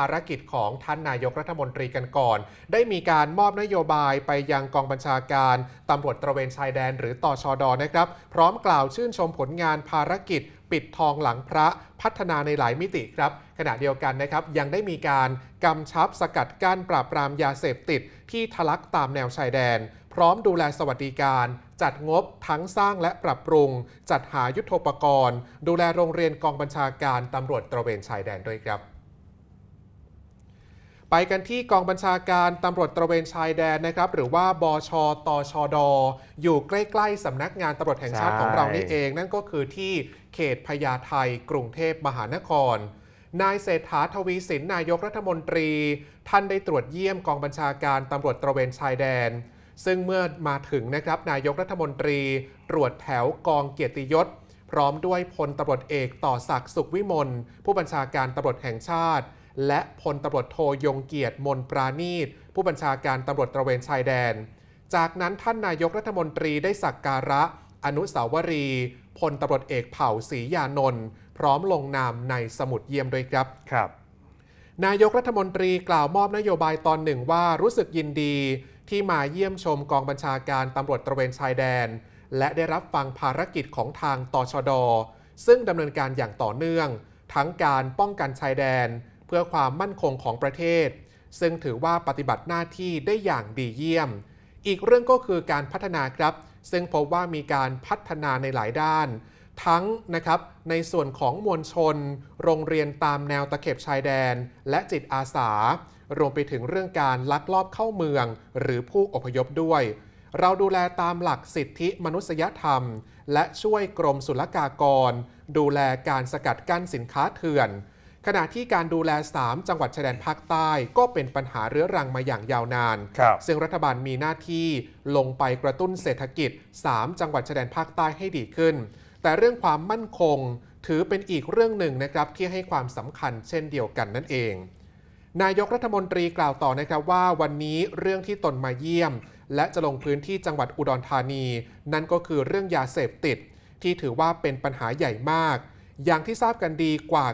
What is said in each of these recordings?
ภารกิจของท่านนายกรัฐมนตรีกันก่อน ได้มีการมอบนโยบายไปยังกองบัญชาการตำรวจตระเวนชายแดนหรือตอชอดอนะครับ พร้อมกล่าวชื่นชมผลงานภารกิจ ปิดทองหลังพระพัฒนาในหลายมิติครับ ขณะเดียวกันนะครับ ยังได้มีการกำชับสกัดกั้นปราบปรามยาเสพติด ที่ทะลักตามแนวชายแดน พร้อมดูแลสวัสดิการ จัดงบทั้งสร้างและปรับปรุง จัดหายุทโธปกรณ์ ดูแลโรงเรียนกองบัญชาการตำรวจตระเวนชายแดนด้วยครับ ไปกันที่กองบัญชาการตำรวจตระเวนชายแดนนะครับ หรือว่าบชตชด อยู่ใกล้ๆสำนักงานตำรวจแห่งชาติใช่ของเรานี่เอง นั่นก็คือที่เขตพญาไทกรุงเทพมหานคร นายเศรษฐาทวีสินนายกรัฐมนตรี ท่านได้ตรวจเยี่ยมกองบัญชาการตำรวจตระเวนชายแดน ซึ่งเมื่อมาถึงนะครับนายกรัฐมนตรี ตรวจแถวกองเกียรติยศ พร้อมด้วยพลตำรวจเอกต่อศักดิ์สุขวิมลผู้บัญชาการตำรวจแห่งชาติ และพลตำรวจโทยงเกียรติมนปราณีตผู้บัญชาการตำรวจตระเวนชายแดน จากนั้นท่านนายกรัฐมนตรีได้สักการะ อนุสาวรีย์พลตำรวจเอกเผ่าศรียานนท์พร้อมลงนามในสมุดเยี่ยมด้วยครับครับ นายกรัฐมนตรีกล่าวมอบนโยบายตอนหนึ่งว่ารู้สึกยินดีที่มาเยี่ยมชมกองบัญชาการตำรวจตระเวนชายแดน และได้รับฟังภารกิจของทางตชด ซึ่งดำเนินการอย่างต่อเนื่อง ทั้งการป้องกันชายแดน เพื่อความมั่นคงของประเทศ ซึ่งถือว่าปฏิบัติหน้าที่ได้อย่างดีเยี่ยม อีกเรื่องก็คือการพัฒนาครับ ซึ่งพบว่ามีการพัฒนาในหลายด้าน ทั้งนะครับในส่วนของมวลชน โรงเรียนตามแนวตะเข็บชายแดน และจิตอาสา รวมไปถึงเรื่องการลักลอบเข้าเมือง หรือผู้อพยพด้วยเราดูแลตามหลักสิทธิมนุษยธรรม และช่วยกรมศุลกากร ดูแลการสกัดกั้นสินค้าเถื่อน ขณะที่การดูแล 3 จังหวัดชายแดนภาคใต้ ก็เป็นปัญหาเรื้อรังมาอย่างยาวนานครับซึ่งรัฐบาลมีหน้าที่ลงไปกระตุ้นเศรษฐกิจ 3 จังหวัดชายแดนภาคใต้ให้ดีขึ้น แต่เรื่องความมั่นคง ถือเป็นอีกเรื่องหนึ่งนะครับที่ให้ความสำคัญเช่นเดียวกันนั่นเอง นายกรัฐมนตรีกล่าวต่อนะครับว่าวันนี้เรื่องที่ตนมาเยี่ยม และจะลงพื้นที่จังหวัดอุดรธานี นั่นก็คือเรื่องยาเสพติด ที่ถือว่าเป็นปัญหาใหญ่มาก อย่างที่ทราบกันดีกว่า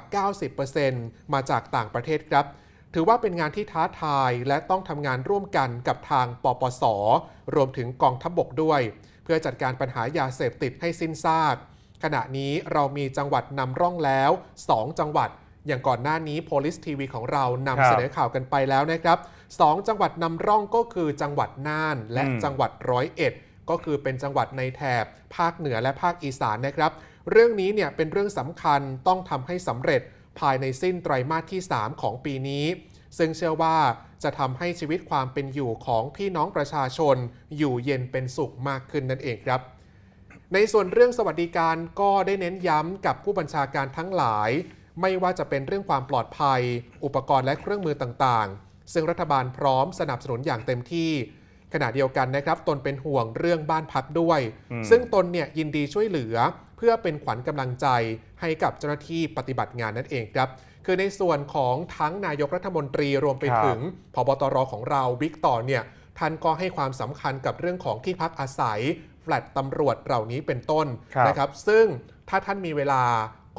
90%มาจากต่างประเทศครับ ถือว่าเป็นงานที่ท้าทายและต้องทำงานร่วมกันกับทางปปส รวมถึงกองทัพบบกด้วย เพื่อจัดการปัญหายาเสพติดให้สิ้นซาก ขณะนี้เรามีจังหวัดนำร่องแล้ว 2 จังหวัดอย่างก่อนหน้านี้ Police TV ของเรานำครับเสนอข่าวกันไปแล้วนะครับ2จังหวัดนำร่องก็คือจังหวัดน่านและอืมจังหวัดร้อยเอ็ดก็คือเป็นจังหวัดในแถบภาคเหนือและภาคอีสานนะครับ เรื่องนี้เนี่ยเป็นเรื่องสำคัญต้องทำให้สำเร็จภายในสิ้นไตรมาสที่ 3 ของปีนี้ ซึ่งเชื่อว่าจะทำให้ชีวิตความเป็นอยู่ของพี่น้องประชาชน อยู่เย็นเป็นสุขมากขึ้นนั่นเองครับ ในส่วนเรื่องสวัสดิการก็ได้เน้นย้ำกับผู้บัญชาการทั้งหลาย ไม่ว่าจะเป็นเรื่องความปลอดภัย อุปกรณ์และเครื่องมือต่างๆ ซึ่งรัฐบาลพร้อมสนับสนุนอย่างเต็มที่ขณะเดียวกันนะครับ ตนเป็นห่วงเรื่องบ้านพักด้วยอืมซึ่งตนเนี่ยยินดีช่วยเหลือเพื่อเป็นขวัญกำลังใจให้กับเจ้าหน้าที่ปฏิบัติงานนั่นเองครับ คือในส่วนของทั้งนายกรัฐมนตรีรวมไปครับถึงพบตรของเราบิ๊กต่อเนี่ยท่านก็ให้ความสำคัญกับเรื่องของที่พักอาศัยแฟลตตำรวจเหล่านี้เป็นต้นครับนะครับ ซึ่งถ้าท่านมีเวลา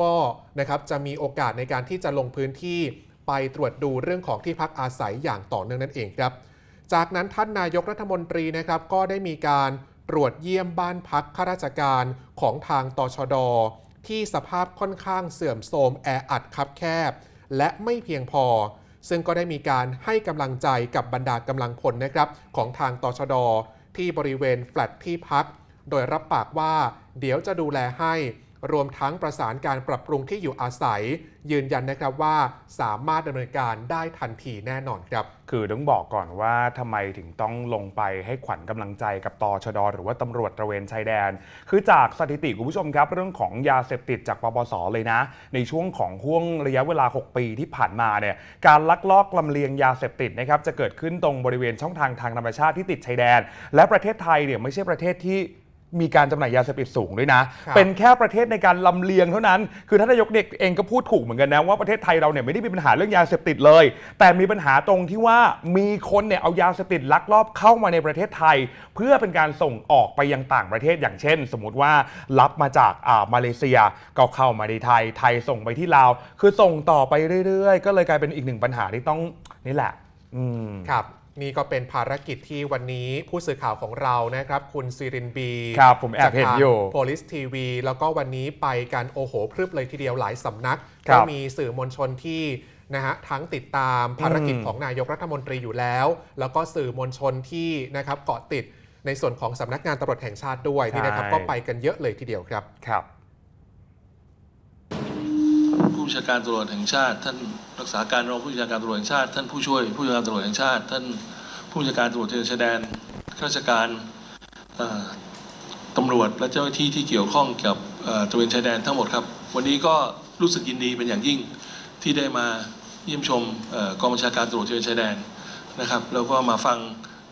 ก็นะครับจะมีโอกาสในการที่จะลงพื้นที่ไปตรวจดูเรื่องของที่พักอาศัยอย่างต่อเนื่องนั่นเองครับ จากนั้นท่านนายกรัฐมนตรีนะครับก็ได้มีการ ตรวจเยี่ยมบ้านพักข้าราชการของทางตชด ที่สภาพค่อนข้างเสื่อมโทรมแออัดคับแคบ และไม่เพียงพอ ซึ่งก็ได้มีการให้กำลังใจกับบรรดากำลังพลนะครับ ของทางตชด ที่บริเวณแฟลตที่พัก โดยรับปากว่า เดี๋ยวจะดูแลให้ รวมทั้งประสานการปรับปรุงที่อยู่อาศัย ยืนยันนะครับว่าสามารถดำเนินการได้ทันทีแน่นอนครับ คือต้องบอกก่อนว่าทำไมถึงต้องลงไปให้ขวัญกำลังใจกับตชดหรือว่าตำรวจตระเวนชายแดน คือจากสถิติคุณผู้ชมครับ เรื่องของยาเสพติดจากปปสเลยนะ ในช่วงของห่วงระยะเวลา 6 ปีที่ผ่านมาเนี่ยการลักลอบลำเลียงยาเสพติดนะครับจะเกิดขึ้นตรงบริเวณช่องทางทางธรรมชาติที่ติดชายแดน และประเทศไทยเนี่ยไม่ใช่ประเทศที่ มีการจำหน่ายยาเสพติดสูงด้วยนะ ครับ เป็นแค่ประเทศในการลำเลียงเท่านั้น คือท่านนายกเด็กเองก็พูดถูกเหมือนกันนะว่าประเทศไทยเราเนี่ยไม่ได้มีปัญหาเรื่องยาเสพติดเลย แต่มีปัญหาตรงที่ว่ามีคนเนี่ยเอายาเสพติดลักลอบเข้ามาในประเทศไทย เพื่อเป็นการส่งออกไปยังต่างประเทศอย่างเช่น สมมติว่ารับมาจากอ่ามาเลเซียก็เข้ามาในไทย ไทยส่งไปที่ลาว คือส่งต่อไปเรื่อยๆ ก็เลยกลายเป็นอีกหนึ่งปัญหาที่ต้องนี่แหละ อืม ครับ นี่ก็เป็นภารกิจที่วันนี้ผู้สื่อข่าวของเรานะครับ คุณซีรินบีครับผมแอบเห็นอยู่โพลิสทีวีแล้วก็วันนี้ไปกันโอโหพรึบเลยทีเดียวหลายสำนักครัก็บมีสื่อมวลชนที่นะฮะทั้งติดตามภารกิจอืมของนายกรัฐมนตรีอยู่แล้ว แล้วก็สื่อมวลชนที่นะครับเกาะติดในส่วนของสำนักงานตำรวจแห่งชาติด้วยนี่นะครับก็ไปกันเยอะเลยทีเดียวครับครับผู้บัญ ชาการตำรวจแห่งชาติ ท่านรักษาการรองผู้บัญชาการตำรวจแห่งชาติ ท่านผู้ช่วยผู้บัญชาการตำรวจแห่งชาติ ท่านผู้ชาการตำรวจเชายแดนข้าราชการตำรวจและเจ้าหน้าที่ที่เกี่ยวข้องกับตระเวนชายแดนทั้งหมดครับ วันนี้ก็รู้สึกยินดีเป็นอย่างยิ่งที่ได้มาเยี่ยมชมกองบัญชาการตำรวจตระเวนชายแดนนะครับแล้วก็มาฟัง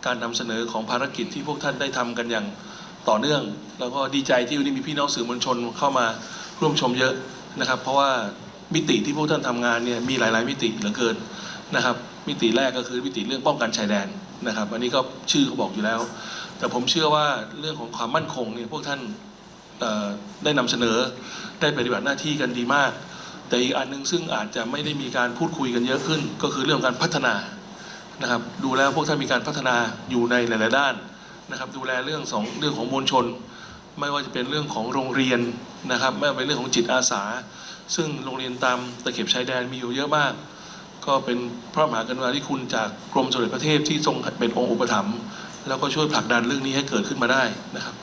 การนำเสนอของภารกิจที่พวกท่านได้ทำกันอย่างต่อเนื่อง แล้วก็ดีใจที่วันนี้มีพี่น้องสื่อมวลชนเข้ามาร่วมชมเยอะนะครับ เพราะว่า มิติที่พวกท่านทำงานเนี่ยมีหลาย ๆ มิติเหลือเกินนะครับ มิติแรกก็คือมิติเรื่องป้องกันชายแดนนะครับ อันนี้ก็ชื่อเขาบอกอยู่แล้ว แต่ผมเชื่อว่าเรื่องของความมั่นคงเนี่ยพวกท่านได้นำเสนอได้ปฏิบัติหน้าที่กันดีมาก แต่อีกอันหนึงซึ่งอาจจะไม่ได้มีการพูดคุยกันเยอะขึ้น ก็คือเรื่องการพัฒนานะครับ ดูแล้วพวกท่านมีการพัฒนาอยู่ในหลาย ๆ ด้านนะครับ ดูแลเรื่องสองเรื่องของมวลชน ไม่ว่าจะเป็นเรื่องของโรงเรียนนะครับ ไม่ว่าเป็นเรื่องของจิตอาสา ซึ่งโรงเรียนตามตะเข็บชายแดนมีอยู่เยอะมาก ก็เป็นพระมหากรุณาธิคุณจากกรมสมเด็จพระเทพที่ทรงเป็นองค์อุปถัมภ์แล้วก็ช่วยผลักดันเรื่องนี้ให้เกิดขึ้นมาได้นะครับ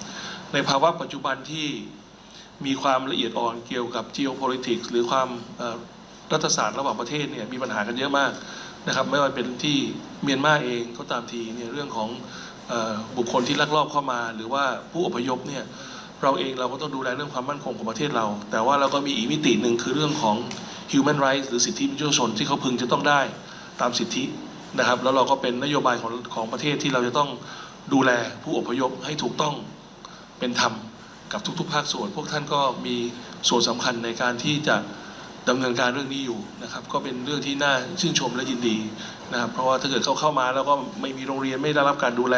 ในภาวะปัจจุบันที่มีความละเอียดอ่อนเกี่ยวกับ geopolitics หรือความรัฐศาสตร์ระหว่างประเทศเนี่ยมีปัญหากันเยอะมากนะครับไม่ว่าเป็นที่เมียนมาเองก็ตามทีเนี่ยเรื่องของอบุคคลที่ลักลอบเข้ามา หรือว่าผู้อพยพเนี่ย เราเองเราก็ต้องดูแลเรื่องความมั่นคงของประเทศเรา แต่ว่าเราก็มีอีกมิติหนึ่งคือเรื่องของ human rights หรือสิทธิมนุษยชนที่เขาพึงจะต้องได้ตามสิทธินะครับ แล้วเราก็เป็นนโยบายของของประเทศที่เราจะต้องดูแลผู้อพยพให้ถูกต้องเป็นธรรมกับทุกๆ ภาคส่วน พวกท่านก็มีส่วนสำคัญในการที่จะดำเนินการเรื่องนี้อยู่นะครับ ก็เป็นเรื่องที่น่าชื่นชมและยินดีนะครับ เพราะว่าถ้าเกิดเขาเข้ามาแล้วก็ไม่มีโรงเรียนไม่ได้รับการดูแล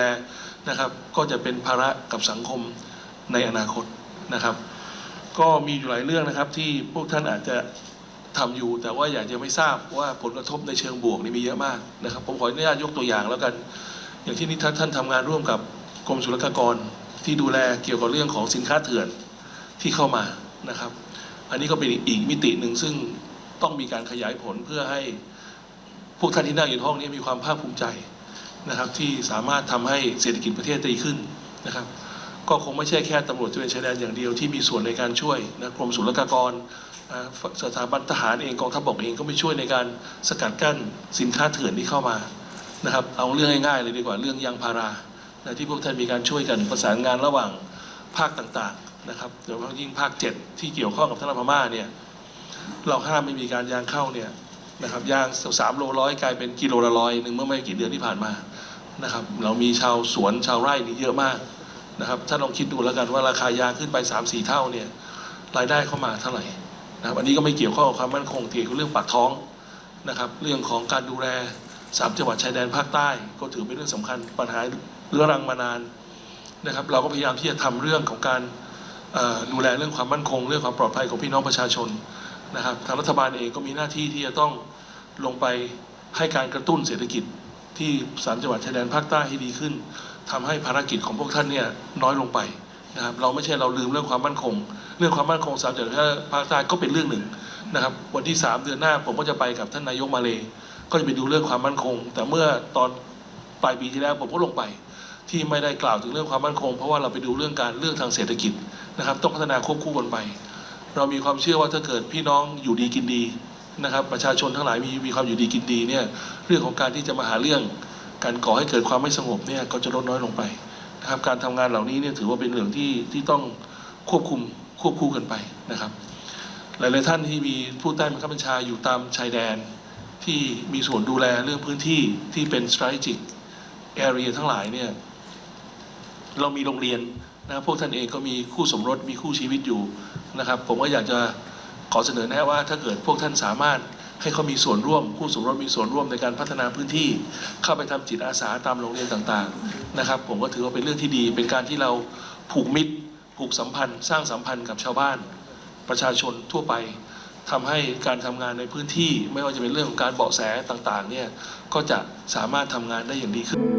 นะครับ ก็จะเป็นภาระกับสังคม ในอนาคตนะครับ ก็มีอยู่หลายเรื่องนะครับที่พวกท่านอาจจะทำอยู่ แต่ว่าอยากจะไม่ทราบว่าผลกระทบในเชิงบวกนี่มีเยอะมากนะครับ ผมขออนุญาตยกตัวอย่างแล้วกัน อย่างที่นี่ท่านท่านทำงานร่วมกับกรมศุลกากรที่ดูแลเกี่ยวกับเรื่องของสินค้าเถื่อนที่เข้ามานะครับ อันนี้ก็เป็นอีกมิติหนึ่งซึ่งต้องมีการขยายผลเพื่อให้พวกท่านที่นั่งอยู่ห้องนี้มีความภาคภูมิใจนะครับ ที่สามารถทำให้เศรษฐกิจประเทศดีขึ้นนะครับ ก็คงไม่ใช่แค่ตำรวจตระเวนชายแดนอย่างเดียวที่มีส่วนในการช่วยนะกรมศุลกากรสถาบันทหารเองกองทัพบกเองก็ไม่ช่วยในการสกัดกั้นสินค้าเถื่อนที่เข้ามานะครับเอาเรื่องง่ายๆเลยดีกว่าเรื่องยางพารานะที่พวกท่านมีการช่วยกันประสานงานระหว่างภาคต่างๆนะครับโดยเฉพาะยิ่งภาคเจ็ดที่เกี่ยวข้องกับทางพม่าเนี่ยเราห้ามไม่มีการยางเข้าเนี่ยนะครับยางสามโลร้อยกลายเป็นกิโลละร้อยหนึ่งเมื่อไม่กี่เดือนที่ผ่านมานะครับเรามีชาวสวนชาวไร่นี่เยอะมาก นะครับถ้าลองคิดดูแล้วกันว่าราคายางขึ้นไป 3 4 เท่าเนี่ยรายได้เข้ามาเท่าไหร่นะครับอันนี้ก็ไม่เกี่ยวข้องกับความมั่นคงเกี่ยวกับเรื่องปากท้องนะครับเรื่องของการดูแลสามจังหวัดชายแดนภาคใต้ ก็ถือเป็นเรื่องสำคัญปัญหาเรื้อรังมานานนะครับเราก็พยายามที่จะทำเรื่องของการดูแลเรื่องความมั่นคง เรื่องความปลอดภัยของพี่น้องประชาชนนะครับทางรัฐบาลเองก็มีหน้าที่ที่จะต้องลงไปให้การกระตุ้นเศรษฐกิจที่สามจังหวัดชายแดนภาคใต้ให้ดีขึ้น ทำให้ภารกิจของพวกท่านเนี่ยน้อยลงไปนะครับเราไม่ใช่เราลืมเรื่องความมั่นคง เรื่องความมั่นคงสามจังหวัดภาคใต้ก็เป็นเรื่องหนึ่งนะครับวันที่ 3 เดือนหน้าผมก็จะไปกับท่านนายกมาเลยก็จะไปดูเรื่องความมั่นคง แต่เมื่อตอนปลายปีที่แล้วผมก็ลงไป ที่ไม่ได้กล่าวถึงเรื่องความมั่นคง เพราะว่าเราไปดูเรื่องการเรื่องทางเศรษฐกิจนะครับต้องพัฒนาควบคู่กันไป เรามีความเชื่อว่าถ้าเกิดพี่น้องอยู่ดีกินดีนะครับประชาชนทั้งหลายมีมีความอยู่ดีกินดีเนี่ยเรื่องของการที่จะมาหาเรื่อง การก่อให้เกิดความไม่สงบเนี่ยก็จะลดน้อยลงไปนะครับการทำงานเหล่านี้เนี่ยถือว่าเป็นเรื่องที่ที่ต้องควบคุมควบคู่กันไปนะครับ หลาย ๆ ท่านที่มีผู้ใต้บังคับบัญชาอยู่ตามชายแดน ที่มีส่วนดูแลเรื่องพื้นที่ที่เป็น strategic area ทั้งหลายเนี่ยเรามีโรงเรียนนะพวกท่านเองก็มีคู่สมรสมีคู่ชีวิตอยู่นะครับ ผมก็อยากจะขอเสนอแนะว่าถ้าเกิดพวกท่านสามารถ ให้เขามีส่วนร่วมคู่สมรสมีส่วนร่วมในการพัฒนาพื้นที่ เข้าไปทำจิตอาสาตามโรงเรียนต่างๆนะครับ ผมก็ถือว่าเป็นเรื่องที่ดี เป็นการที่เราผูกมิตรผูกสัมพันธ์ สร้างสัมพันธ์กับชาวบ้าน ประชาชนทั่วไปทำให้การทำงานในพื้นที่ ไม่ว่าจะเป็นเรื่องของการเบาะแสต่างๆเนี่ยก็จะสามารถทำงานได้อย่างดีขึ้น